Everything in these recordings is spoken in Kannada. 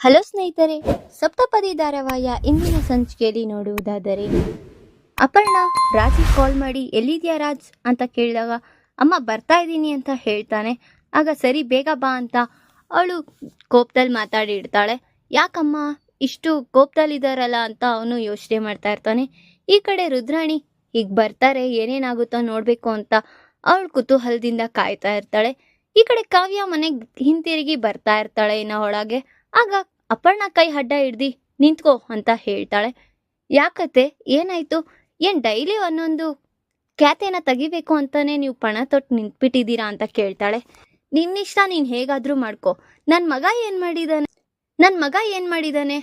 ಹಲೋ ಸ್ನೇಹಿತರೆ ಸಪ್ತಪದಿ ಧಾರಾವಾಹಿಯ ಇಂದಿನ ಸಂಚಿಕೆಯಲ್ಲಿ ನೋಡುವುದಾದರೆ, ಅಪರ್ಣ ರಾಜಿಗೆ ಕಾಲ್ ಮಾಡಿ, ಎಲ್ಲಿದ್ಯಾ ರಾಜ್? ಅಂತ ಕೇಳಿದಾಗ, ಅಮ್ಮ ಬರ್ತಾ ಇದ್ದೀನಿ ಅಂತ ಹೇಳ್ತಾನೆ. ಆಗ ಸರಿ, ಬೇಗ ಬಾ ಅಂತ ಅವಳು ಕೋಪದಲ್ಲಿ ಮಾತಾಡಿಡ್ತಾಳೆ ಯಾಕಮ್ಮ, ಇಷ್ಟು ಕೋಪದಲ್ಲಿದ್ದಾರಲ್ಲ ಅಂತ ಅವನು ಯೋಚನೆ ಮಾಡ್ತಾ ಇರ್ತಾನೆ. ಈ ಕಡೆ ರುದ್ರಾಣಿ ಈಗ ಬರ್ತಾರೆ, ಏನೇನಾಗುತ್ತೋ ನೋಡಬೇಕು ಅಂತ ಅವಳು ಕುತೂಹಲದಿಂದ ಕಾಯ್ತಾ ಇರ್ತಾಳೆ. ಈ ಕಡೆ ಕಾವ್ಯ ಮನೆಗೆ ಹಿಂತಿರುಗಿ ಬರ್ತಾ ಇರ್ತಾಳೆ ಇನ್ನು ಒಳಗೆ. ಆಗ ಅಪರ್ಣ ಕೈ ಅಡ್ಡ ಹಿಡ್ದಿ ನಿಂತ್ಕೋ ಅಂತ ಹೇಳ್ತಾಳೆ. ಯಾಕತ್ತೆ, ಏನಾಯ್ತು? ಏನ್ ಡೈಲಿ ಒಂದೊಂದು ಖ್ಯಾತೆನ ತೆಗಿಬೇಕು ಅಂತಾನೆ ನೀವು ಪಣ ತೊಟ್ಟು ನಿಂತ್ಬಿಟ್ಟಿದ್ದೀರಾ ಅಂತ ಕೇಳ್ತಾಳೆ. ನಿನ್ನಿಷ್ಟ ನೀನ್ ಹೇಗಾದ್ರೂ ಮಾಡ್ಕೋ. ನನ್ ಮಗ ಏನ್ ಮಾಡಿದಾನೆ? ನನ್ ಮಗ ಏನ್ ಮಾಡಿದಾನೆ?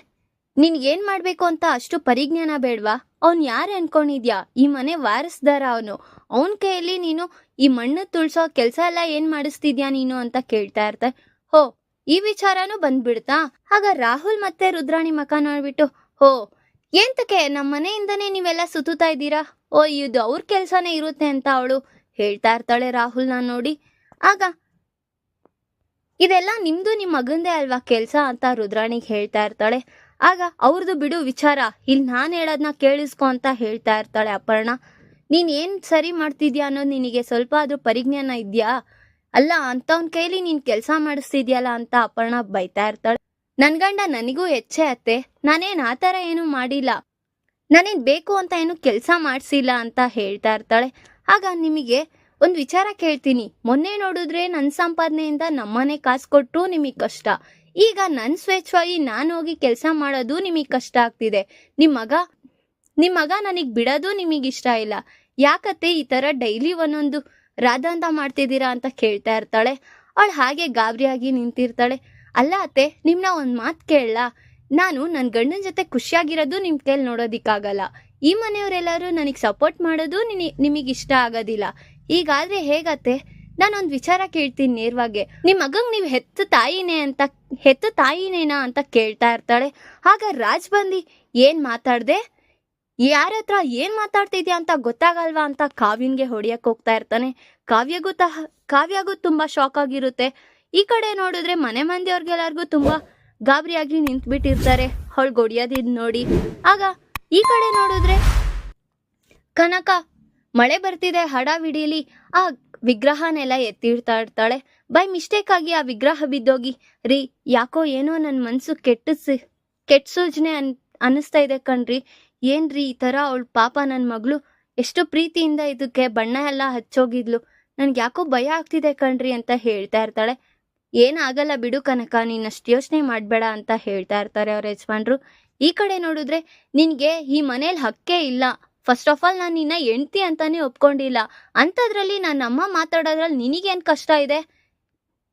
ಏನ್ ಮಾಡ್ಬೇಕು ಅಂತ ಅಷ್ಟು ಪರಿಜ್ಞಾನ ಬೇಡ್ವಾ? ಅವ್ನ್ ಯಾರು ಅನ್ಕೊಂಡಿದ್ಯಾ? ಈ ಮನೆ ವಾರಸ್ದಾರ ಅವನು. ಅವನ್ ಕೈಯಲ್ಲಿ ನೀನು ಈ ಮಣ್ಣು ತುಳ್ಸೋ ಕೆಲ್ಸ ಎಲ್ಲ ಏನ್ ಮಾಡಿಸ್ತಿದ್ಯಾ ನೀನು ಅಂತ ಕೇಳ್ತಾ ಇರ್ತಾರೆ ಹೋ ಈ ವಿಚಾರನೂ ಬಂದ್ಬಿಡ್ತಾ ಆಗ ರಾಹುಲ್ ಮತ್ತೆ ರುದ್ರಾಣಿ ಮಕ ನೋಡ್ಬಿಟ್ಟು, ಹೋ ಏಂತಕ್ಕೆ ನಮ್ಮ ಮನೆಯಿಂದನೇ ನೀವೆಲ್ಲ ಸುತ್ತುತ್ತಾ ಇದ್ದೀರಾ? ಓ, ಇದು ಅವ್ರ ಕೆಲ್ಸನೇ ಇರುತ್ತೆ ಅಂತ ಅವಳು ಹೇಳ್ತಾ ಇರ್ತಾಳೆ ರಾಹುಲ್ನ ನೋಡಿ. ಆಗ, ಇದೆಲ್ಲ ನಿಮ್ದು ನಿಮ್ಮ ಮಗಂದೇ ಅಲ್ವಾ ಕೆಲ್ಸ? ಅಂತ ರುದ್ರಾಣಿಗೆ ಹೇಳ್ತಾ ಇರ್ತಾಳೆ. ಆಗ ಅವ್ರದ್ದು ಬಿಡು ವಿಚಾರ. ಇಲ್ಲಿ ನಾನು ಹೇಳೋದನ್ನ ಕೇಳಿಸ್ಕೊ ಅಂತ ಹೇಳ್ತಾ ಇರ್ತಾಳೆ ಅಪರ್ಣ. ನೀನ್ ಏನ್ ಸರಿ ಮಾಡ್ತಿದ್ಯಾ ಅನ್ನೋದು ನಿನಗೆ ಸ್ವಲ್ಪ ಆದ್ರೂ ಪರಿಜ್ಞಾನ ಇದ್ಯಾ? ಅಲ್ಲ, ಅಂತವನ್ ಕೈಲಿ ನೀನ್ ಕೆಲಸ ಮಾಡಿಸ್ತಿದ್ಯಲ್ಲ ಅಂತ ಅಪರ್ಣ ಬೈತಾ ಇರ್ತಾಳೆ. ನನ್ ಗಂಡ ನನಗೂ ಹೆಚ್ಚೆ ಅತ್ತೆ. ನಾನೇನ್ ಆ ಥರ ಏನು ಮಾಡಿಲ್ಲ. ನಾನೇನ್ ಬೇಕು ಅಂತ ಏನು ಕೆಲಸ ಮಾಡಿಸಿಲ್ಲ ಅಂತ ಹೇಳ್ತಾ ಇರ್ತಾಳೆ. ಆಗ ನಿಮಗೆ ಒಂದು ವಿಚಾರ ಕೇಳ್ತೀನಿ. ಮೊನ್ನೆ ನೋಡಿದ್ರೆ ನನ್ನ ಸಂಪಾದನೆಯಿಂದ ನಮ್ಮನೆ ಕಾಸು ಕೊಟ್ಟರು ನಿಮಗೆ ಕಷ್ಟ. ಈಗ ನನ್ನ ಸ್ವೇಚ್ಛವಾಗಿ ನಾನು ಹೋಗಿ ಕೆಲಸ ಮಾಡೋದು ನಿಮಗೆ ಕಷ್ಟ ಆಗ್ತಿದೆ. ನಿಮ್ಮ ಮಗ ನಿಮ್ಮ ಮಗ ನನಗೆ ಬಿಡೋದು ಇಷ್ಟ ಇಲ್ಲ. ಯಾಕತ್ತೆ ಈ ಥರ ಡೈಲಿ ಒಂದೊಂದು ರಾಧಾಂತ ಮಾಡ್ತಿದ್ದೀರಾ ಅಂತ ಕೇಳ್ತಾ ಇರ್ತಾಳೆ. ಅವಳು ಹಾಗೆ ಗಾಬರಿಯಾಗಿ ನಿಂತಿರ್ತಾಳೆ. ಅಲ್ಲ ಅತ್ತೆ, ನಿಮ್ನ ಒಂದು ಮಾತು ಕೇಳಲ್ಲ ನಾನು ನನ್ನ ಗಂಡನ ಜೊತೆ ಖುಷಿಯಾಗಿರೋದು ನಿಮ್ಮ ಕೈಲಿ ನೋಡೋದಿಕ್ಕಾಗಲ್ಲ. ಈ ಮನೆಯವರೆಲ್ಲರೂ ನನಗೆ ಸಪೋರ್ಟ್ ಮಾಡೋದು ನಿಮಗೆ ಇಷ್ಟ ಆಗೋದಿಲ್ಲ. ಈಗಾದ್ರೆ ಹೇಗತ್ತೆ? ನಾನೊಂದು ವಿಚಾರ ಕೇಳ್ತೀನಿ ನೇರವಾಗಿ. ನಿಮ್ಮ ಮಗಂಗೆ ನೀವು ಹೆತ್ತು ತಾಯಿನೇ ಅಂತ ಹೆತ್ತು ತಾಯಿನೇನಾ ಅಂತ ಕೇಳ್ತಾ ಇರ್ತಾಳೆ. ಆಗ ರಾಜ್ ಬಂದು, ಏನು ಮಾತಾಡ್ದೆ? ಯಾರ ಹತ್ರ ಏನ್ ಮಾತಾಡ್ತಿದ್ಯಾ ಅಂತ ಗೊತ್ತಾಗಲ್ವಾ ಅಂತ ಕಾವ್ಯನ್ಗೆ ಹೊಡಿಯಕ್ ಹೋಗ್ತಾ ಇರ್ತಾನೆ. ಕಾವ್ಯಗೂ ತಹ ಕಾವ್ಯಗೂ ತುಂಬಾ ಶಾಕ್ ಆಗಿರುತ್ತೆ. ಈ ಕಡೆ ನೋಡಿದ್ರೆ ಮನೆ ಮಂದಿಯವ್ರಿಗೆಲ್ಲರಿಗೂ ತುಂಬಾ ಗಾಬರಿಯಾಗಿ ನಿಂತ್ಬಿಟ್ಟಿರ್ತಾರೆ. ಅವಳು ಹೊಡಿಯೋದಿದ್ ನೋಡಿ. ಆಗ ಈ ಕಡೆ ನೋಡಿದ್ರೆ ಕನಕ ಮಳೆ ಬರ್ತಿದೆ, ಹಡವಿಡೀಲಿ. ಆ ವಿಗ್ರಹನೆಲ್ಲ ಎತ್ತಿಡ್ತಾ ಇರ್ತಾಳೆ. ಬೈ ಮಿಸ್ಟೇಕ್ ಆಗಿ ಆ ವಿಗ್ರಹ ಬಿದ್ದೋಗಿ, ರೀ ಯಾಕೋ ಏನೋ ನನ್ನ ಮನ್ಸು ಕೆಟ್ಟ ಕೆಟ್ಟ ಸೂಚನೆ ಅನ್ ಅನ್ನಿಸ್ತಾ ಇದೆ ಕಣ್ರಿ. ಏನ್ರಿ ಈ ಥರ ಅವಳು ಪಾಪ ನನ್ನ ಮಗಳು ಎಷ್ಟು ಪ್ರೀತಿಯಿಂದ ಇದಕ್ಕೆ ಬಣ್ಣ ಎಲ್ಲ ಹಚ್ಚೋಗಿದ್ಲು. ನನಗೆ ಯಾಕೋ ಭಯ ಆಗ್ತಿದೆ ಕಣ್ರಿ ಅಂತ ಹೇಳ್ತಾ ಇರ್ತಾಳೆ. ಏನಾಗಲ್ಲ ಬಿಡು ಕನಕ ನೀನ್ ಅಷ್ಟು ಯೋಚನೆ ಮಾಡಬೇಡ ಅಂತ ಹೇಳ್ತಾ ಇರ್ತಾರೆ ಅವ್ರ ಯಜಮಾನ್ರು. ಈ ಕಡೆ ನೋಡಿದ್ರೆ ನಿನಗೆ ಈ ಮನೇಲಿ ಹಕ್ಕೇ ಇಲ್ಲ. ಫಸ್ಟ್ ಆಫ್ ಆಲ್ ನಾನು ನಿನ್ನ ಹೆಂಡ್ತಿ ಅಂತಾನೆ ಒಪ್ಕೊಂಡಿಲ್ಲ. ಅಂಥದ್ರಲ್ಲಿ ನನ್ನ ಅಮ್ಮ ಮಾತಾಡೋದ್ರಲ್ಲಿ ನಿನಗೇನು ಕಷ್ಟ ಇದೆ?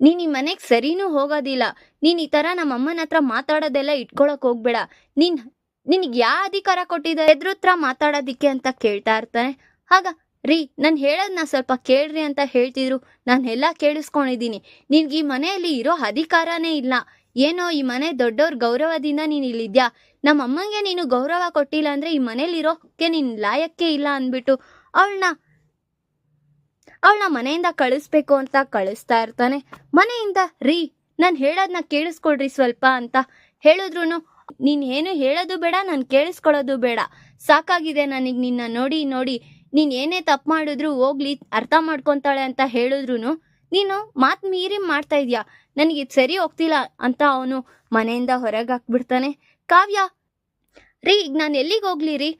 ನೀನ್ ಈ ಮನೆಗ್ ಸರಿನೂ ಹೋಗೋದಿಲ್ಲ. ನೀನ್ ಈ ತರ ನಮ್ಮ ಅಮ್ಮನ ಹತ್ರ ಮಾತಾಡೋದೆಲ್ಲ ಇಟ್ಕೊಳಕ್ ಹೋಗ್ಬೇಡ. ನೀನ್, ನಿನಗೆ ಯಾ ಅಧಿಕಾರ ಕೊಟ್ಟಿದ್ದಾರೆ ಎದ್ರ ಹತ್ರ ಮಾತಾಡೋದಿಕ್ಕೆ ಅಂತ ಕೇಳ್ತಾ ಇರ್ತಾನೆ. ಆಗ, ರೀ, ನಾನು ಹೇಳೋದನ್ನ ಸ್ವಲ್ಪ ಕೇಳ್ರಿ ಅಂತ ಹೇಳ್ತಿದ್ರು. ನಾನು ಎಲ್ಲ ಕೇಳಿಸ್ಕೊಂಡಿದ್ದೀನಿ. ನಿನ್ಗೆ ಈ ಮನೆಯಲ್ಲಿ ಇರೋ ಅಧಿಕಾರನೇ ಇಲ್ಲ. ಏನೋ ಈ ಮನೆ ದೊಡ್ಡವ್ರ ಗೌರವದಿಂದ ನೀನು ಇಲ್ಲಿದ್ಯಾ? ನಮ್ಮ ಅಮ್ಮಂಗೆ ನೀನು ಗೌರವ ಕೊಟ್ಟಿಲ್ಲ ಅಂದ್ರೆ ಈ ಮನೇಲಿ ಇರೋಕ್ಕೆ ನೀನ್ ಲಾಯಕ್ಕೆ ಇಲ್ಲ ಅಂದ್ಬಿಟ್ಟು. ಅವಳನ್ನ ಅವಳನ್ನ ಮನೆಯಿಂದ ಕಳಿಸ್ಬೇಕು ಅಂತ ಕಳಿಸ್ತಾ ಇರ್ತಾನೆ. ಮನೆಯಿಂದ, ರೀ, ನಾನು ಹೇಳೋದನ್ನ ಕೇಳಿಸ್ಕೊಡ್ರಿ ಸ್ವಲ್ಪ ಅಂತ ಹೇಳಿದ್ರು ನೀನು ಏನು ಹೇಳೋದು ಬೇಡ, ನಾನು ಕೇಳಿಸ್ಕೊಳ್ಳೋದು ಬೇಡ. ಸಾಕಾಗಿದೆ ನನಗೆ ನಿನ್ನ ನೋಡಿ ನೋಡಿ. ನೀನು ಏನೇ ತಪ್ಪು ಮಾಡಿದ್ರು ಹೋಗ್ಲಿ, ಅರ್ಥ ಮಾಡ್ಕೊತಾಳೆ ಅಂತ ಹೇಳಿದ್ರು ನೀನು ಮಾತು ಮೀರಿ ಮಾಡ್ತಾ ಇದೀಯಾ? ನನಗೆ ಇದು ಸರಿ ಹೋಗ್ತಿಲ್ಲ ಅಂತ ಅವನು ಮನೆಯಿಂದ ಹೊರಗೆ ಹಾಕ್ಬಿಡ್ತಾನೆ. ಕಾವ್ಯ, ರೀ, ಈಗ ನಾನು ಎಲ್ಲಿಗೆ ಹೋಗ್ಲಿ ರೀ?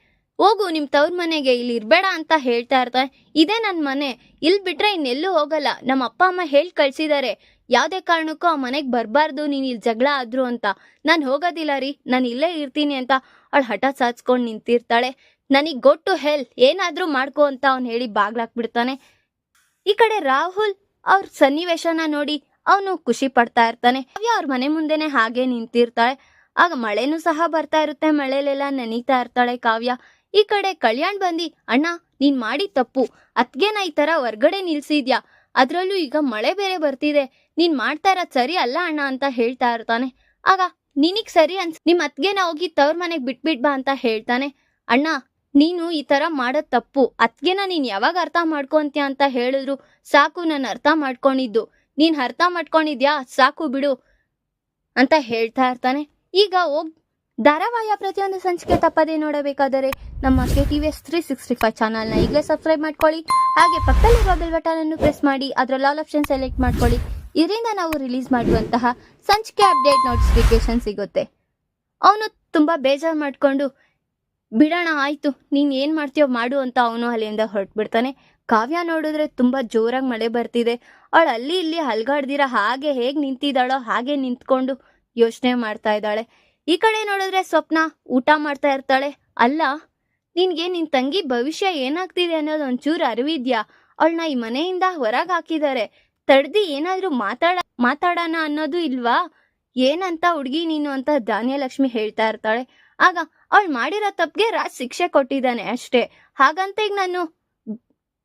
ಹೋಗು ನಿಮ್ಮ ತವ್ರ ಮನೆಗೆ ಇಲ್ಲಿ ಇರಬೇಡ ಅಂತ ಹೇಳ್ತಾ ಇರ್ತಾನೆ ಇದೇ ನನ್ನ ಮನೆ. ಇಲ್ಲಿ ಬಿಟ್ರೆ ಇನ್ನೆಲ್ಲೂ ಹೋಗಲ್ಲ. ನಮ್ಮ ಅಪ್ಪ, ಅಮ್ಮ ಹೇಳಿ ಕಳ್ಸಿದ್ದಾರೆ ಯಾವುದೇ ಕಾರಣಕ್ಕೂ ಆ ಮನೆಗೆ ಬರಬಾರ್ದು, ನೀನು ಇಲ್ಲಿ ಜಗಳ ಆದ್ರು ಅಂತ. ನಾನು ಹೋಗೋದಿಲ್ಲ ರೀ. ನಾನು ಇಲ್ಲೇ ಇರ್ತೀನಿ ಅಂತ ಅವಳು ಹಠ ಸಾಚ್ಕೊಂಡು ನಿಂತಿರ್ತಾಳೆ. ನನಗೆ ಗೊಟ್ಟು ಹೆಲ್ ಏನಾದರೂ ಮಾಡ್ಕೋ ಅಂತ ಅವ್ನು ಹೇಳಿ ಬಾಗ್ಲಾಕ್ಬಿಡ್ತಾನೆ. ಈ ಕಡೆ ರಾಹುಲ್ ಅವ್ರ ಸನ್ನಿವೇಶನ ನೋಡಿ ಅವನು ಖುಷಿ ಪಡ್ತಾ ಇರ್ತಾನೆ. ಅವ್ರ ಮನೆ ಮುಂದೆನೆ ಹಾಗೆ ನಿಂತಿರ್ತಾಳೆ. ಆಗ ಮಳೆನೂ ಸಹ ಬರ್ತಾ ಇರುತ್ತೆ. ಮಳೆಲೆಲ್ಲ ನೆನೀತಾ ಇರ್ತಾಳೆ ಕಾವ್ಯ. ಈ ಕಡೆ ಕಲ್ಯಾಣ್ ಬಂದಿ, ಅಣ್ಣ, ನೀನ್ ಮಾಡಿ ತಪ್ಪು. ಅತ್ಗೆನ ಈ ತರ ಹೊರ್ಗಡೆ ನಿಲ್ಸಿದ್ಯಾ? ಅದರಲ್ಲೂ ಈಗ ಮಳೆ ಬೇರೆ ಬರ್ತಿದೆ. ನೀನ್ ಮಾಡ್ತಾ ಇರೋದ್ ಸರಿ ಅಲ್ಲ ಅಣ್ಣ ಅಂತ ಹೇಳ್ತಾ ಇರ್ತಾನೆ. ಆಗ, ನಿನಗ್ ಸರಿ ಅನ್ಸ್, ನಿಮ್ ಅತ್ಗೆನ ಹೋಗಿ ತವ್ರ ಮನೆಗ್ ಬಿಟ್ಬಿಟ್ ಬಾ ಅಂತ ಹೇಳ್ತಾನೆ. ಅಣ್ಣ, ನೀನು ಈ ತರ ಮಾಡೋದ್ ತಪ್ಪು. ಅತ್ಗೆನ ನೀನ್ ಯಾವಾಗ ಅರ್ಥ ಮಾಡ್ಕೊಂತ್ಯ ಅಂತ ಹೇಳಿದ್ರು ಸಾಕು ನಾನು ಅರ್ಥ ಮಾಡ್ಕೊಂಡಿದ್ದು. ನೀನ್ ಅರ್ಥ ಮಾಡ್ಕೊಂಡಿದ್ಯಾ ಸಾಕು ಬಿಡು ಅಂತ ಹೇಳ್ತಾ ಇರ್ತಾನೆ. ಈಗ ಹೋಗ್ ಧಾರಾವಾಹಿಯ ಪ್ರತಿಯೊಂದು ಸಂಚಿಕೆ ತಪ್ಪದೇ ನೋಡಬೇಕಾದರೆ ನಮ್ಮ K T V S three sixty five ಚಾನಲ್ನ ಈಗಲೇ ಸಬ್ಸ್ಕ್ರೈಬ್ ಮಾಡ್ಕೊಳ್ಳಿ. ಹಾಗೆ ಪಕ್ಕದಲ್ಲಿರುವ ಬೆಲ್ ಅನ್ನು ಪ್ರೆಸ್ ಮಾಡಿ ಅದರಲ್ಲಿ ಆಲ್ ಆಪ್ಷನ್ ಸೆಲೆಕ್ಟ್ ಮಾಡ್ಕೊಳ್ಳಿ. ಇದರಿಂದ ನಾವು ರಿಲೀಸ್ ಮಾಡುವಂತಹ ಸಂಚಿಕೆ ಅಪ್ಡೇಟ್ ನೋಟಿಫಿಕೇಶನ್ ಸಿಗುತ್ತೆ. ಅವನು ತುಂಬಾ ಬೇಜಾರು ಮಾಡಿಕೊಂಡು, ಬಿಡೋಣ, ಆಯ್ತು, ನೀನು ಏನು ಮಾಡ್ತೀಯೋ ಮಾಡು ಅಂತ ಅವನು ಅಲ್ಲಿಂದ ಹೊರಟ್ಬಿಡ್ತಾನೆ. ಕಾವ್ಯ ನೋಡಿದ್ರೆ ತುಂಬಾ ಜೋರಾಗಿ ಮಳೆ ಬರ್ತಿದೆ. ಅವಳು ಅಲ್ಲಿ ಇಲ್ಲಿ ಹಲ್ಗಾಡ್ದಿರ ಹಾಗೆ ಹೇಗೆ ನಿಂತಿದ್ದಾಳೋ ಹಾಗೆ ನಿಂತ್ಕೊಂಡು ಯೋಚನೆ ಮಾಡ್ತಾ ಇದ್ದಾಳೆ. ಈ ಕಡೆ ನೋಡಿದ್ರೆ ಸ್ವಪ್ನ ಊಟ ಮಾಡ್ತಾ ಇರ್ತಾಳೆ. ಅಲ್ಲ, ನಿನ್ಗೆ ನಿನ್ ತಂಗಿ ಭವಿಷ್ಯ ಏನಾಗ್ತಿದೆ ಅನ್ನೋದು ಒಂಚೂರು ಅರಿವಿದ್ಯಾ? ಅವಳನ್ನ ಈ ಮನೆಯಿಂದ ಹೊರಗೆ ಹಾಕಿದ್ದಾರೆ ತಡ್ದಿ ಏನಾದ್ರೂ ಮಾತಾಡ, ಮಾತಾಡೋಣ ಅನ್ನೋದು ಇಲ್ವಾ? ಏನಂತ ಹುಡುಗಿ ನೀನು ಅಂತ ಧಾನ್ಯಲಕ್ಷ್ಮಿ ಹೇಳ್ತಾ ಇರ್ತಾಳೆ. ಆಗ ಅವಳು ಮಾಡಿರೋ ತಪ್ಪಿಗೆ ರಾಜ್ ಶಿಕ್ಷೆ ಕೊಟ್ಟಿದ್ದಾನೆ ಅಷ್ಟೇ. ಹಾಗಂತ ಈಗ ನಾನು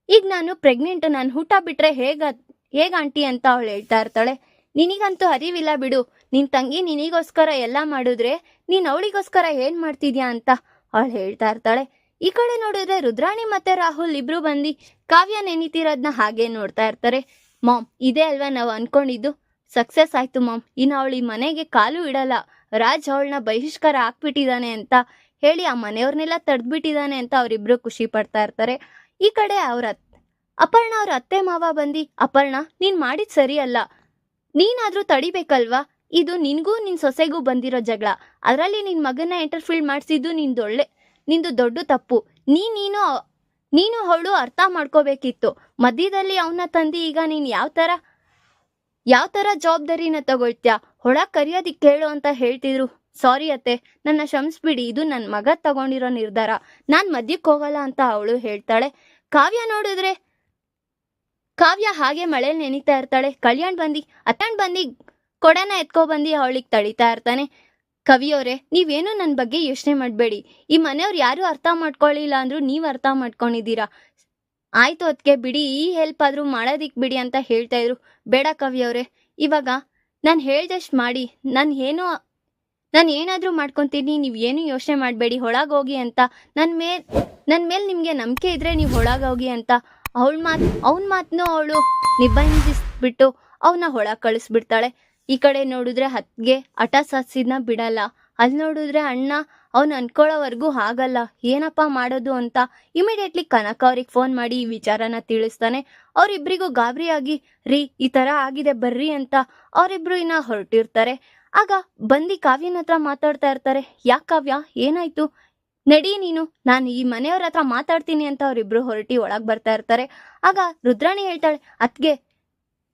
ಈಗ ನಾನು ಪ್ರೆಗ್ನೆಂಟ್ ನಾನು ಊಟ ಬಿಟ್ರೆ ಹೇಗ ಹೇಗ ಆಂಟಿ ಅಂತ ಅವಳು ಹೇಳ್ತಾ ಇರ್ತಾಳೆ. ನಿನಗಂತೂ ಅರಿವಿಲ್ಲ ಬಿಡು. ನಿನ್ ತಂಗಿ ನಿನಿಗೋಸ್ಕರ ಎಲ್ಲ ಮಾಡಿದ್ರೆ ನೀನ್ ಅವಳಿಗೋಸ್ಕರ ಏನ್ ಮಾಡ್ತಿದ್ಯಾ ಅಂತ ಅವಳು ಹೇಳ್ತಾ ಇರ್ತಾಳೆ. ಈ ಕಡೆ ನೋಡಿದ್ರೆ ರುದ್ರಾಣಿ ಮತ್ತೆ ರಾಹುಲ್ ಇಬ್ರು ಬಂದು ಕಾವ್ಯ ನೆನಿತಿರೋದ್ನ ಹಾಗೆ ನೋಡ್ತಾ ಇರ್ತಾರೆ. ಮಾಮ್, ಇದೇ ಅಲ್ವಾ ನಾವು ಅನ್ಕೊಂಡಿದ್ದು? ಸಕ್ಸಸ್ ಆಯ್ತು ಮಾಮ್. ಇನ್ನು ಅವಳು ಈ ಮನೆಗೆ ಕಾಲು ಇಡಲ್ಲ. ರಾಜ್ ಅವಳನ್ನ ಬಹಿಷ್ಕಾರ ಹಾಕ್ಬಿಟ್ಟಿದ್ದಾನೆ ಅಂತ ಹೇಳಿ ಆ ಮನೆಯವ್ರನ್ನೆಲ್ಲ ತಡ್ದ್ಬಿಟ್ಟಿದ್ದಾನೆ ಅಂತ ಅವರಿಬ್ರು ಖುಷಿ ಪಡ್ತಾ ಇರ್ತಾರೆ. ಈ ಕಡೆ ಅವ್ರ ಅಪರ್ಣ ಅವ್ರ ಅತ್ತೆ ಮಾವ ಬಂದು, ಅಪರ್ಣ, ನೀನ್ ಮಾಡಿದ್ ಸರಿ ಅಲ್ಲ ನೀನಾದ್ರೂ ತಡಿಬೇಕಲ್ವಾ? ಇದು ನಿನ್ಗೂ ನಿನ್ ಸೊಸೆಗೂ ಬಂದಿರೋ ಜಗಳ. ಅದರಲ್ಲಿ ನಿನ್ ಮಗನ ಇಂಟರ್ಫೀಲ್ ಮಾಡಿಸಿದ್ದು ನಿಂದೊಳ್ಳೆ ನಿಂದು ದೊಡ್ಡ ತಪ್ಪು. ನೀ, ನೀನು ನೀನು ಅವಳು ಅರ್ಥ ಮಾಡ್ಕೋಬೇಕಿತ್ತು. ಮಧ್ಯದಲ್ಲಿ ಅವನ್ನ ತಂದು ಈಗ ನೀನು ಯಾವ ತರ ಯಾವ ತರ ಜವಾಬ್ದಾರಿನ ತಗೊಳ್ತೀಯ? ಹೊಳ ಕರಿಯೋದಿಕ್ ಕೇಳು ಅಂತ ಹೇಳ್ತಿದ್ರು. ಸಾರಿ ಅತ್ತೆ, ನನ್ನ ಕ್ಷಮಿಸ್ಬಿಡಿ, ಇದು ನನ್ನ ಮಗ ತಗೊಂಡಿರೋ ನಿರ್ಧಾರ. ನಾನು ಮದ್ಯಕ್ಕೆ ಹೋಗಲ್ಲ ಅಂತ ಅವಳು ಹೇಳ್ತಾಳೆ. ಕಾವ್ಯ ನೋಡಿದ್ರೆ, ಕಾವ್ಯ ಹಾಗೆ ಮಳೆ ನೆನೀತಾ ಇರ್ತಾಳೆ. ಕಲ್ಯಾಣ್ ಬಂದಿ, ಅತ್ತಣ್ ಬಂದಿ ಕೊಡನ ಎತ್ಕೊ ಬಂದು ಅವಳಿಗೆ ತಳಿತಾ ಇರ್ತಾನೆ. ಕವಿಯವರೇ, ನೀವೇನು ನನ್ನ ಬಗ್ಗೆ ಯೋಚನೆ ಮಾಡಬೇಡಿ. ಈ ಮನೆಯವ್ರು ಯಾರು ಅರ್ಥ ಮಾಡ್ಕೊಳ್ಳಿಲ್ಲ ಅಂದ್ರೂ ನೀವು ಅರ್ಥ ಮಾಡ್ಕೊಂಡಿದ್ದೀರಾ? ಆಯ್ತು ಅದಕ್ಕೆ ಬಿಡಿ, ಈ ಹೆಲ್ಪ್ ಆದರೂ ಮಾಡೋದಿಕ್ ಬಿಡಿ ಅಂತ ಹೇಳ್ತಾ ಇದ್ರು. ಬೇಡ ಕವಿಯವರೇ, ಇವಾಗ ನಾನು ಹೇಳ್ದಷ್ಟು ಮಾಡಿ, ನಾನು ಏನೋ, ನಾನು ಏನಾದರೂ ಮಾಡ್ಕೊತೀನಿ, ನೀವು ಏನು ಯೋಚನೆ ಮಾಡಬೇಡಿ ಒಳಗೋಗಿ ಅಂತ. ನನ್ನ ಮೇಲ್ ನನ್ನ ಮೇಲೆ ನಿಮಗೆ ನಂಬಿಕೆ ಇದ್ರೆ ನೀವು ಒಳಗೋಗಿ ಅಂತ. ಅವಳ ಮಾತು, ಅವನ ಮಾತನ್ನು ಅವಳು ನಿಬಂಧಿಸ್ಬಿಟ್ಟು ಅವನ್ನ ಒಳಗೆ ಕಳಿಸ್ಬಿಡ್ತಾಳೆ. ಈ ಕಡೆ ನೋಡಿದ್ರೆ ಹತ್ಗೆ ಹಠ ಸಾಸಿದ್ನ ಬಿಡಲ್ಲ. ಅಲ್ಲಿ ನೋಡಿದ್ರೆ ಅಣ್ಣ ಅವ್ನು ಅನ್ಕೊಳ್ಳೋವರೆಗೂ ಆಗಲ್ಲ. ಏನಪ್ಪ ಮಾಡೋದು ಅಂತ ಇಮಿಡಿಯೇಟ್ಲಿ ಕನಕ ಅವ್ರಿಗೆ ಫೋನ್ ಮಾಡಿ ಈ ವಿಚಾರನ ತಿಳಿಸ್ತಾನೆ. ಅವರಿಬ್ಬರಿಗೂ ಗಾಬರಿಯಾಗಿ, ರೀ, ಈ ಥರ ಆಗಿದೆ, ಬರ್ರಿ ಅಂತ ಅವರಿಬ್ರು ಇನ್ನ ಹೊರಟಿರ್ತಾರೆ. ಆಗ ಬಂದು ಕಾವ್ಯನ ಹತ್ರ ಮಾತಾಡ್ತಾ ಇರ್ತಾರೆ. ಯಾಕೆ ಕಾವ್ಯ? ಏನಾಯ್ತು? ನಡಿ ನೀನು, ನಾನು ಈ ಮನೆಯವ್ರ ಹತ್ರ ಮಾತಾಡ್ತೀನಿ ಅಂತ ಅವರಿಬ್ರು ಹೊರಟಿ ಒಳಗೆ ಬರ್ತಾ ಇರ್ತಾರೆ. ಆಗ ರುದ್ರಾಣಿ ಹೇಳ್ತಾಳೆ ಅತ್ಗೆ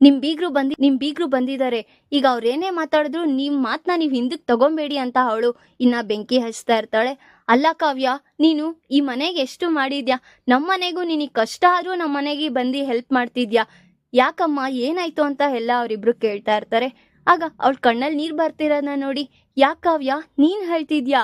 ನಿಮ್ ಬೀಗ್ರು ಬಂದಿ, ನಿಮ್ ಬೀಗ್ರು ಬಂದಿದ್ದಾರೆ ಈಗ ಅವ್ರೇನೇ ಮಾತಾಡಿದ್ರು ನಿಮ್ ಮಾತನ್ನ ನೀವು ಹಿಂದಕ್ಕೆ ತಗೊಂಬೇಡಿ ಅಂತ ಅವಳು ಇನ್ನ ಬೆಂಕಿ ಹಚ್ತಾ ಇರ್ತಾಳೆ. ಅಲ್ಲ ಕಾವ್ಯ, ನೀನು ಈ ಮನೆಗೆ ಎಷ್ಟು ಮಾಡಿದ್ಯಾ? ನಮ್ಮ ಮನೆಗೂ ನಿನಗೆ ಕಷ್ಟ ಆದ್ರೂ ನಮ್ಮ ಮನೆಗೆ ಬಂದು ಹೆಲ್ಪ್ ಮಾಡ್ತಿದ್ಯಾ? ಯಾಕಮ್ಮ, ಏನಾಯ್ತು ಅಂತ ಎಲ್ಲ ಅವರಿಬ್ರು ಕೇಳ್ತಾ ಇರ್ತಾರೆ. ಆಗ ಅವಳ ಕಣ್ಣಲ್ಲಿ ನೀರು ಬರ್ತಿರೋದನ್ನ ನೋಡಿ. ಯಾಕಾವ್ಯ ಕಾವ್ಯ, ನೀನ್ ಹೇಳ್ತಿದ್ಯಾ?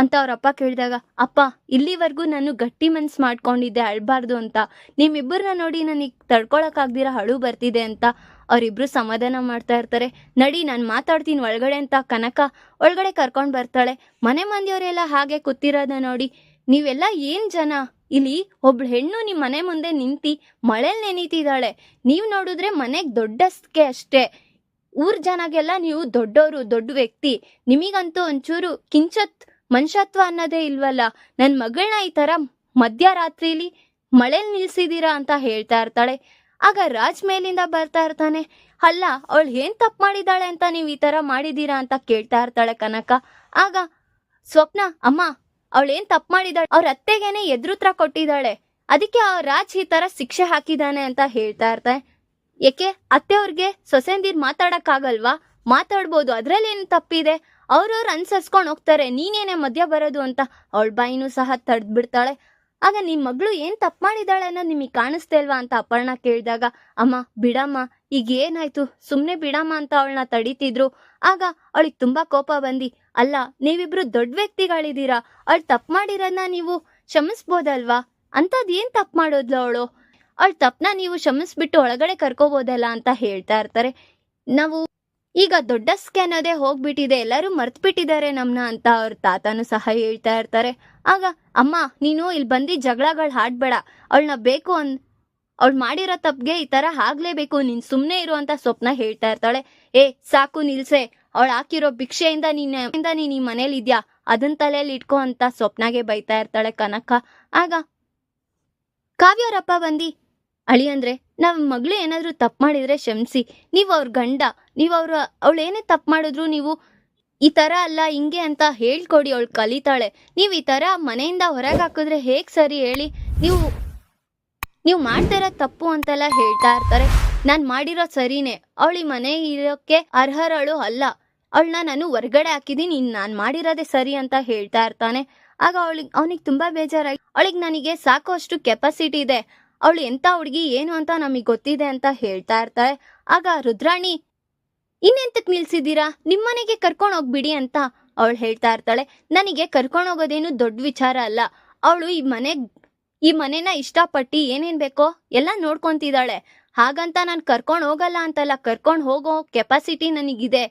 ಅಂತ ಅವ್ರಪ್ಪ ಕೇಳಿದಾಗ, ಅಪ್ಪ, ಇಲ್ಲಿವರೆಗೂ ನಾನು ಗಟ್ಟಿ ಮನ್ಸು ಮಾಡ್ಕೊಂಡಿದ್ದೆ, ಅಳ್ಬಾರ್ದು ಅಂತ. ನಿಮ್ಮಿಬ್ಬರನ್ನ ನೋಡಿ ನನಗೆ ತಡ್ಕೊಳಕ್ಕಾಗ್ದಿರ ಹಳು ಬರ್ತಿದೆ ಅಂತ ಅವರಿಬ್ರು ಸಮಾಧಾನ ಮಾಡ್ತಾ ಇರ್ತಾರೆ. ನಡಿ, ನಾನು ಮಾತಾಡ್ತೀನಿ ಒಳಗಡೆ ಅಂತ ಕನಕ ಒಳಗಡೆ ಕರ್ಕೊಂಡು ಬರ್ತಾಳೆ. ಮನೆ ಮಂದಿಯವರೆಲ್ಲ ಹಾಗೆ ಕೂತಿರೋದ ನೋಡಿ, ನೀವೆಲ್ಲ ಏನ್ ಜನ? ಇಲ್ಲಿ ಒಬ್ಳು ಹೆಣ್ಣು ನಿಮ್ಮ ಮನೆ ಮುಂದೆ ನಿಂತಿ ಮಳೆಲ್ ನೆನೀತಿದ್ದಾಳೆ ನೀವು ನೋಡಿದ್ರೆ ಮನೆಗೆ ದೊಡ್ಡಸ್ಕೆ ಅಷ್ಟೇ. ಊರ್ ಜನಗೆಲ್ಲ ನೀವು ದೊಡ್ಡವರು ದೊಡ್ಡ ವ್ಯಕ್ತಿ. ನಿಮಗಂತೂ ಒಂಚೂರು ಕಿಂಚತ್ ಮನುಷ್ಯತ್ವ ಅನ್ನೋದೇ ಇಲ್ವಲ್ಲ? ನನ್ನ ಮಗಳನ್ನ ಈ ಥರ ಮಧ್ಯರಾತ್ರಿಲಿ ಮಳೆಲ್ ನಿಲ್ಸಿದೀರಾ ಅಂತ ಹೇಳ್ತಾ ಇರ್ತಾಳೆ. ಆಗ ರಾಜ್ ಮೇಲಿಂದ ಬರ್ತಾ ಇರ್ತಾನೆ. ಅಲ್ಲ, ಅವಳು ಏನ್ ತಪ್ಪು ಮಾಡಿದಾಳೆ ಅಂತ ನೀವು ಈ ತರ ಮಾಡಿದೀರಾ ಅಂತ ಕೇಳ್ತಾ ಇರ್ತಾಳೆ ಕನಕ. ಆಗ ಸ್ವಪ್ನ, ಅಮ್ಮ, ಅವಳು ಏನ್ ತಪ್ಪು ಮಾಡಿದಾಳೆ? ಅವ್ರ ಅತ್ತೆಗೇನೆ ಎದುರುತ್ರ ಕೊಟ್ಟಿದ್ದಾಳೆ ಅದಕ್ಕೆ ಆ ರಾಜ್ ಈ ತರ ಶಿಕ್ಷೆ ಹಾಕಿದಾನೆ ಅಂತ ಹೇಳ್ತಾ ಇರ್ತಾನೆ. ಅತ್ತೆ ಅವ್ರಿಗೆ ಸೊಸೆಂದಿರ್ ಮಾತಾಡಕ್ಕಾಗಲ್ವಾ? ಮಾತಾಡ್ಬೋದು. ಅದ್ರಲ್ಲಿ ಏನು ತಪ್ಪಿದೆ? ಅವ್ರವ್ರು ಅನ್ಸರ್ಸ್ಕೊಂಡು ಹೋಗ್ತಾರೆ, ನೀನೇನೆ ಮಧ್ಯ ಬರೋದು ಅಂತ. ಅವಳ ಬಾಯಿನೂ ಸಹ ತಡೆದು ಬಿಡ್ತಾಳೆ. ಆಗ ನಿಮ್ಮ ಮಗಳು ಏನು ತಪ್ಪು ಮಾಡಿದಾಳೆ ಅನ್ನೋದು ನಿಮಗೆ ಕಾಣಿಸ್ತಾ ಇಲ್ವಾ ಅಂತ ಅಪರ್ಣ ಕೇಳಿದಾಗ, ಅಮ್ಮ, ಬಿಡಮ್ಮ, ಈಗ ಏನಾಯ್ತು? ಸುಮ್ಮನೆ ಬಿಡಮ್ಮ ಅಂತ ಅವಳನ್ನ ತಡೀತಿದ್ರು. ಆಗ ಅವಳಿಗೆ ತುಂಬಾ ಕೋಪ ಬಂದಿ, ಅಲ್ಲ, ನೀವಿಬ್ರು ದೊಡ್ಡ ವ್ಯಕ್ತಿಗಳಿದ್ದೀರಾ ಅವಳು ತಪ್ಪು ಮಾಡಿರೋದನ್ನ ನೀವು ಕ್ಷಮಿಸ್ಬೋದಲ್ವಾ? ಅಂಥದ್ದು ಏನು ತಪ್ಪು ಮಾಡೋದ್ಲ ಅವಳು? ಅವಳು ತಪ್ಪನ್ನ ನೀವು ಕ್ಷಮಿಸ್ಬಿಟ್ಟು ಒಳಗಡೆ ಕರ್ಕೋಬೋದಲ್ಲ ಅಂತ ಹೇಳ್ತಾ ಇರ್ತಾರೆ. ನಾವು ಈಗ ದೊಡ್ಡ ಅನ್ನೋದೇ ಹೋಗ್ಬಿಟ್ಟಿದೆ. ಎಲ್ಲರೂ ಮರ್ತ್ ಬಿಟ್ಟಿದ್ದಾರೆ ನಮ್ನ ಅಂತ ಅವ್ರ ತಾತನು ಸಹ ಹೇಳ್ತಾ ಇರ್ತಾರೆ. ಆಗ, ಅಮ್ಮ, ನೀನು ಇಲ್ಲಿ ಬಂದು ಜಗಳಗಳು ಹಾಡ್ಬೇಡ. ಅವಳನ್ನ ಬೇಕು ಅನ್, ಅವಳು ಮಾಡಿರೋ ತಪ್ಪಿಗೆ ಈ ತರ ಆಗ್ಲೇಬೇಕು. ನೀನ್ ಸುಮ್ಮನೆ ಇರುವಂತ ಸ್ವಪ್ನ ಹೇಳ್ತಾ ಇರ್ತಾಳೆ. ಏ, ಸಾಕು ನಿಲ್ಸೆ. ಅವಳು ಹಾಕಿರೋ ಭಿಕ್ಷೆಯಿಂದ ನೀನ್ ಇಂದ ನೀನ್ ಈ ಮನೇಲಿ ಇದ್ಯಾ? ಅದನ್ ತಲೆಯಲ್ಲಿ ಇಟ್ಕೋ ಅಂತ ಸ್ವಪ್ನಾಗೆ ಬೈತಾ ಇರ್ತಾಳೆ ಕನಕ. ಆಗ ಕಾವ್ಯರಪ್ಪ ಬಂದಿ? ಅಳಿ ಅಂದ್ರೆ ನಾವ್ ಮಗಳು ಏನಾದರೂ ತಪ್ಪು ಮಾಡಿದ್ರೆ ಕ್ಷಮಿಸಿ. ನೀವು ಅವ್ರ ಗಂಡ. ನೀವು ಅವ್ರ, ಅವಳು ಏನೇ ತಪ್ಪು ಮಾಡಿದ್ರು ನೀವು ಈ ತರ ಅಲ್ಲ, ಹಿಂಗೆ ಅಂತ ಹೇಳ್ಕೊಡಿ, ಅವಳು ಕಲಿತಾಳೆ. ನೀವು ಈ ತರ ಮನೆಯಿಂದ ಹೊರಗೆ ಹಾಕಿದ್ರೆ ಹೇಗೆ ಸರಿ ಹೇಳಿ? ನೀವು ನೀವು ಮಾಡ್ತಾರ ತಪ್ಪು ಅಂತೆಲ್ಲ ಹೇಳ್ತಾ ಇರ್ತಾರೆ. ನಾನು ಮಾಡಿರೋ ಸರಿನೇ. ಅವಳಿ ಮನೆ ಇರೋಕ್ಕೆ ಅರ್ಹರಳು ಅಲ್ಲ. ಅವಳನ್ನ ನಾನು ಹೊರ್ಗಡೆ ಹಾಕಿದ್ದೀನಿ ನಾನು ಮಾಡಿರೋದೇ ಸರಿ ಅಂತ ಹೇಳ್ತಾ ಇರ್ತಾನೆ. ಆಗ ಅವಳಿಗೆ, ಅವನಿಗೆ ತುಂಬಾ ಬೇಜಾರಾಗಿ, ಅವಳಿಗೆ ನನಗೆ ಅಷ್ಟು ಕೆಪಾಸಿಟಿ ಇದೆ. ಅವಳು ಎಂತ ಹುಡುಗಿ, ಏನು ಅಂತ ನಮಗೆ ಗೊತ್ತಿದೆ ಅಂತ ಹೇಳ್ತಾ ಇರ್ತಾಳೆ. ಆಗ ರುದ್ರಾಣಿ, ಇನ್ನೆಂತಕ್ ನಿಲ್ಸಿದ್ದೀರಾ? ನಿಮ್ಮನೆಗೆ ಕರ್ಕೊಂಡು ಹೋಗ್ಬಿಡಿ ಅಂತ ಅವಳು ಹೇಳ್ತಾ ಇರ್ತಾಳೆ. ನನಗೆ ಕರ್ಕೊಂಡು ಹೋಗೋದೇನು ದೊಡ್ಡ ವಿಚಾರ ಅಲ್ಲ. ಅವಳು ಈ ಮನೆ, ಈ ಮನೆನ ಇಷ್ಟಪಟ್ಟು ಏನೇನ್ ಬೇಕೋ ಎಲ್ಲ ನೋಡ್ಕೊತಿದ್ದಾಳೆ. ಹಾಗಂತ ನಾನು ಕರ್ಕೊಂಡು ಹೋಗಲ್ಲ ಅಂತಲ್ಲ. ಕರ್ಕೊಂಡು ಹೋಗೋ ಕೆಪಾಸಿಟಿ ನನಗಿದೆ.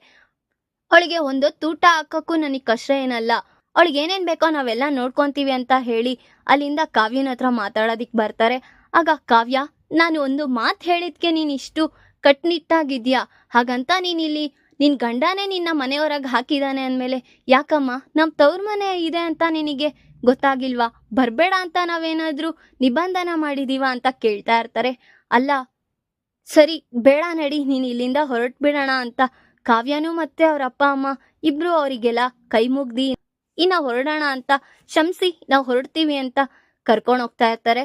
ಅವಳಿಗೆ ಒಂದೊತ್ತು ಊಟ ಹಾಕಕ್ಕೂ ನನಗೆ ಕಷ್ಟ ಏನಲ್ಲ. ಅವಳಿಗೆ ಏನೇನ್ ಬೇಕೋ ನಾವೆಲ್ಲ ನೋಡ್ಕೊಂತೀವಿ ಅಂತ ಹೇಳಿ ಅಲ್ಲಿಂದ ಕಾವ್ಯನ ಹತ್ರ ಮಾತಾಡೋದಿಕ್ ಬರ್ತಾರೆ. ಆಗ ಕಾವ್ಯ, ನಾನು ಒಂದು ಮಾತು ಹೇಳಿದ್ಕೆ ನೀನು ಇಷ್ಟು ಕಟ್ನಿಟ್ಟಾಗಿದ್ಯಾ? ಹಾಗಂತ ನೀನಿಲ್ಲಿ ಇಲ್ಲಿ ನಿನ್ ಗಂಡನೇ ನಿನ್ನ ಮನೆಯೊಳಗೆ ಹಾಕಿದಾನೆ ಅಂದಮೇಲೆ ಯಾಕಮ್ಮ ನಮ್ಮ ತವ್ರ ಮನೆ ಇದೆ ಅಂತ ನಿನಗೆ ಗೊತ್ತಾಗಿಲ್ವಾ? ಬರಬೇಡ ಅಂತ ನಾವೇನಾದರೂ ನಿಬಂಧನ ಮಾಡಿದೀವ ಅಂತ ಕೇಳ್ತಾ ಇರ್ತಾರೆ. ಅಲ್ಲ, ಸರಿ, ಬೇಡ ನಡಿ, ನೀನು ಇಲ್ಲಿಂದ ಹೊರಟ್ಬಿಡೋಣ ಅಂತ ಕಾವ್ಯನೂ ಮತ್ತೆ ಅವ್ರ ಅಪ್ಪ, ಅಮ್ಮ ಇಬ್ರು ಅವರಿಗೆಲ್ಲ ಕೈ ಮುಗ್ದಿ, ಇನ್ನ ಹೊರಡೋಣ ಅಂತ ಶಂಸಿ ನಾವು ಹೊರಡ್ತೀವಿ ಅಂತ ಕರ್ಕೊಂಡು ಹೋಗ್ತಾ ಇರ್ತಾರೆ.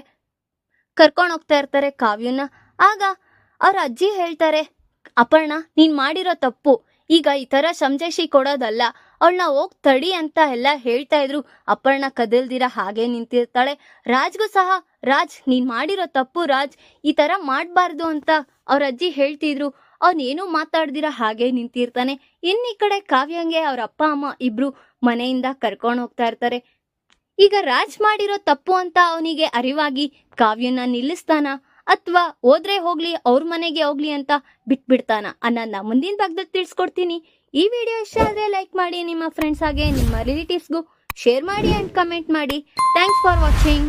ಕರ್ಕೊಂಡು ಹೋಗ್ತಾ ಇರ್ತಾರೆ ಕಾವ್ಯನ. ಆಗ ಅವ್ರ ಅಜ್ಜಿ ಹೇಳ್ತಾರೆ, ಅಪರ್ಣ, ನೀನ್ ಮಾಡಿರೋ ತಪ್ಪು. ಈಗ ಈ ತರ ಸಂಜೆಶಿ ಕೊಡೋದಲ್ಲ. ಅವಳನ್ನ ಹೋಗ್ ತಡಿ ಅಂತ ಎಲ್ಲ ಹೇಳ್ತಾ ಇದ್ರು. ಅಪರ್ಣ ಕದಲ್ದಿರ ಹಾಗೆ ನಿಂತಿರ್ತಾಳೆ. ರಾಜ್ಗೂ ಸಹ, ರಾಜ್, ನೀನ್ ಮಾಡಿರೋ ತಪ್ಪು, ರಾಜ್. ಈ ತರ ಮಾಡಬಾರ್ದು ಅಂತ ಅವ್ರ ಅಜ್ಜಿ ಹೇಳ್ತಿದ್ರು. ಅವನೇನು ಮಾತಾಡ್ದಿರ ಹಾಗೆ ನಿಂತಿರ್ತಾನೆ. ಇನ್ನಿ ಕಡೆ ಕಾವ್ಯಂಗೆ ಅವ್ರ ಅಪ್ಪ, ಅಮ್ಮ ಇಬ್ರು ಮನೆಯಿಂದ ಕರ್ಕೊಂಡು ಹೋಗ್ತಾ ಇರ್ತಾರೆ. ಈಗ ರಾಜ್ ಮಾಡಿರೋ ತಪ್ಪು ಅಂತ ಅವನಿಗೆ ಅರಿವಾಗಿ ಕಾವ್ಯನ ನಿಲ್ಲಿಸ್ತಾನ? ಅಥವಾ ಹೋದ್ರೆ ಹೋಗ್ಲಿ, ಅವ್ರ ಮನೆಗೆ ಹೋಗ್ಲಿ ಅಂತ ಬಿಟ್ಬಿಡ್ತಾನ? ಅನ್ನೋದನ್ನ ಮುಂದಿನ ಭಾಗದಲ್ಲಿ ತಿಳಿಸ್ಕೊಡ್ತೀನಿ. ಈ ವಿಡಿಯೋ ಇಷ್ಟ ಆದ್ರೆ ಲೈಕ್ ಮಾಡಿ, ನಿಮ್ಮ ಫ್ರೆಂಡ್ಸ್ ಹಾಗೆ, ನಿಮ್ಮ ರಿಲೇಟಿವ್ಸ್ಗೂ ಶೇರ್ ಮಾಡಿ ಅಂಡ್ ಕಮೆಂಟ್ ಮಾಡಿ. Thanks for watching